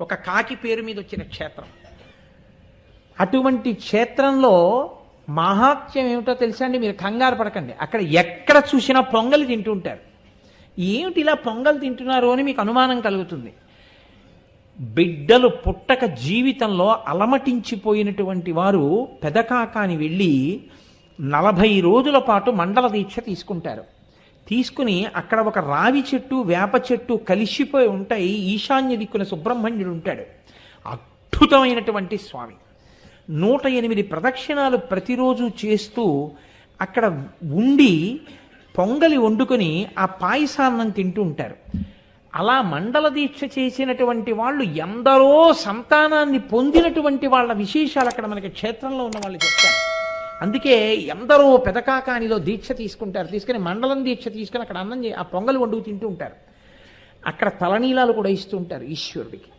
ఒక కాకి పేరు మీద వచ్చిన క్షేత్రం. అటువంటి క్షేత్రంలో మహాత్యం ఏమిటో తెలుసా అండి? మీరు కంగారు పడకండి. అక్కడ ఎక్కడ చూసినా పొంగలి తింటుంటారు ఏమిటి ఇలా పొంగల్ తింటున్నారు అని మీకు అనుమానం కలుగుతుంది. బిడ్డలు పుట్టక జీవితంలో అలమటించిపోయినటువంటి వారు పెదకాకాని వెళ్ళి నలభై రోజుల పాటు మండల దీక్ష తీసుకుంటారు. తీసుకుని అక్కడ ఒక రావి చెట్టు వేప చెట్టు కలిసిపోయి ఉంటాయి. ఈశాన్య దిక్కున సుబ్రహ్మణ్యుడు ఉంటాడు. అద్భుతమైనటువంటి స్వామి. నూట ఎనిమిది ప్రదక్షిణాలు ప్రతిరోజు చేస్తూ అక్కడ ఉండి పొంగలి వండుకొని ఆ పాయసాన్నం తింటూ ఉంటారు. అలా మండల దీక్ష చేసినటువంటి వాళ్ళు ఎందరో సంతానాన్ని పొందినటువంటి వాళ్ళ విశేషాలు అక్కడ మనకి క్షేత్రంలో ఉన్న వాళ్ళు చెప్తారు. అందుకే ఎందరో పెదకాకానిలో దీక్ష తీసుకుంటారు. తీసుకుని మండలం దీక్ష తీసుకుని అక్కడ అన్నం ఆ పొంగలు వండుకు తింటూ ఉంటారు. అక్కడ తలనీలాలు కూడా ఇస్తూ ఉంటారు ఈశ్వరుడికి.